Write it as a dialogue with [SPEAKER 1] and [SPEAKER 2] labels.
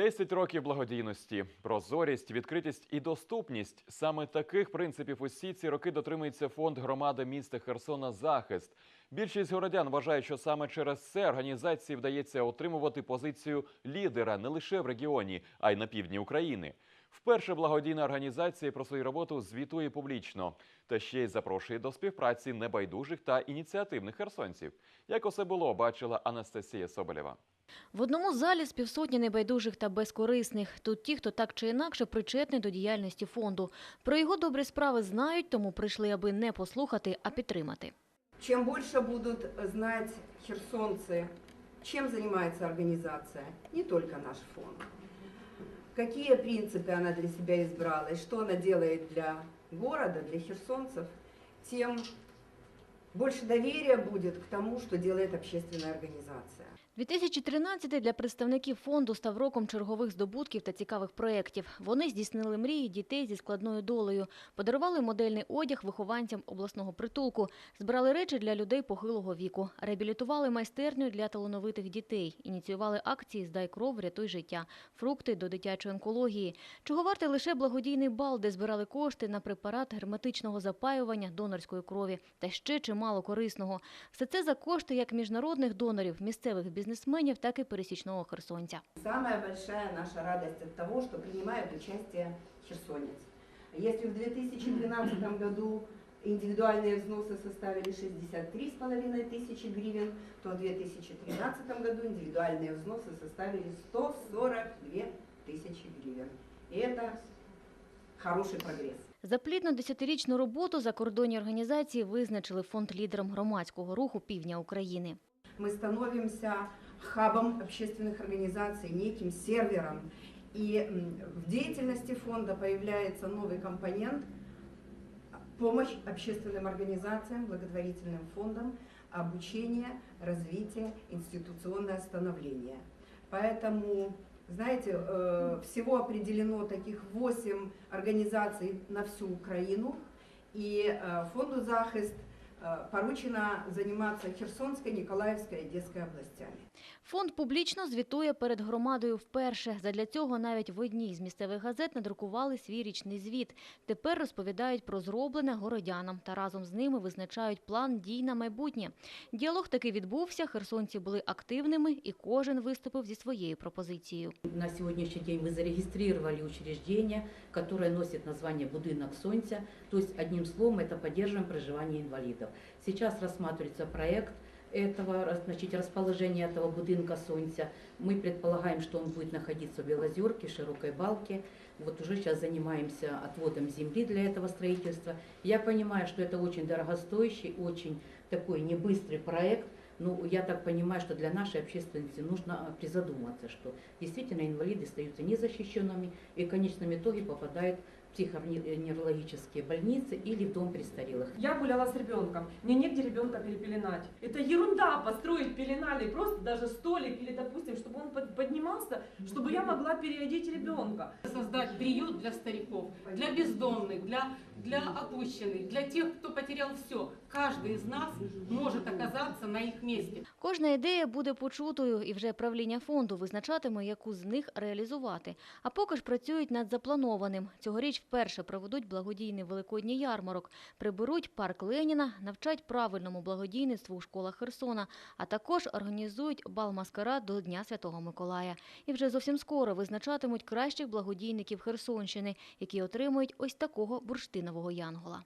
[SPEAKER 1] 10 років благодійності, прозорість, відкритість і доступність. Саме таких принципів усі ці роки дотримується фонд громади міста Херсона Захист. Більшість городян вважають, що саме через це організації вдається отримувати позицію лідера не лише в регіоні, а й на півдні України. Вперше благодійна організація про свою роботу звітує публічно та ще й запрошує до співпраці небайдужих та ініціативних херсонців. Як усе було, бачила Анастасія Соболєва.
[SPEAKER 2] В одному залі з півсотні небайдужих та безкорисних. Тут ті, хто так чи інакше причетний до діяльності фонду. Про його добрі справи знають, тому прийшли, аби не послухати, а підтримати.
[SPEAKER 3] Чем больше будут знать херсонцы, чем занимается организация, не только наш фонд, какие принципы она для себя избрала и что она делает для города, для херсонцев, тем больше доверия будет к тому, что делает общественная организация.
[SPEAKER 2] 2013 для представників фонду став роком чергових здобутків та цікавих проєктів. Вони здійснили мрії дітей зі складною долею, подарували модельний одяг вихованцям обласного притулку, збирали речі для людей похилого віку, реабілітували майстерню для талановитих дітей, ініціювали акції «Здай кров, рятуй життя», фрукти до дитячої онкології. Чого вартий лише благодійний бал, де збирали кошти на препарат герметичного запаювання донорської крові та ще чимало корисного. Все це за кошти як міжнародних донорів, місцевих бізнесменів, так і пересічного херсонця.
[SPEAKER 3] Самая большая наша радость от того, что принимает участие херсонец. Если в 2012 году индивидуальные взносы составили 63,5 тысячи гривен, то в 2013 году индивидуальные взносы составили 142 тысячи гривен. И это хороший прогресс.
[SPEAKER 2] За плідну десятирічну роботу закордонні організації визначили фонд лідером громадського руху півдня України.
[SPEAKER 3] Мы становимся хабом общественных организаций, неким сервером. И в деятельности фонда появляется новый компонент – помощь общественным организациям, благотворительным фондам, обучение, развитие, институционное становление. Поэтому, знаете, э, всего определено таких 8 организаций на всю Украину, и э, фонду «Захист» поручено заниматься Херсонской, Николаевской и Одесской областями.
[SPEAKER 2] Фонд публічно звітує перед громадою вперше. Задля цього навіть в одній з місцевих газет надрукували свій річний звіт. Тепер розповідають про зроблене городянам та разом з ними визначають план дій на майбутнє. Діалог таки відбувся, херсонці були активними і кожен виступив зі своєю пропозицією.
[SPEAKER 4] На сегодняшний день вы зарегистрировали учреждение, которое носит название «Будынок Сонця», то есть, одним словом, это поддерживаем проживание инвалидов. Сейчас рассматривается проект этого, значит, расположения этого будинка Сонця. Мы предполагаем, что он будет находиться в Белозерке, Широкой Балке. Вот уже сейчас занимаемся отводом земли для этого строительства. Я понимаю, что это очень дорогостоящий, очень такой небыстрый проект, но я так понимаю, что для нашей общественности нужно а, призадуматься, что действительно инвалиды остаются незащищенными и в конечном итоге попадают психоневрологические больницы или в дом престарелых.
[SPEAKER 5] Я гуляла с ребенком, мне негде ребенка перепеленать. Это ерунда построить пеленали, просто даже столик или, допустим, чтобы он под- поднимался, чтобы я могла переодеть ребенка.
[SPEAKER 6] создать приют для стариков, для бездомных, для, для опущенных, для тех, кто потерял все. Каждый из нас может оказаться на их месте.
[SPEAKER 2] Кожна ідея буде почутою, і вже правління фонду визначатиме, яку з них реалізувати. А поки ж працюють над запланованим. Цьогоріч вперше проведуть благодійний великодній ярмарок, приберуть парк Леніна, навчать правильному благодійництву у школах Херсона, а також організують бал маскарад до Дня Святого Миколая. І вже зовсім скоро визначатимуть кращих благодійників Херсонщини, які отримують ось такого бурштинового янгола.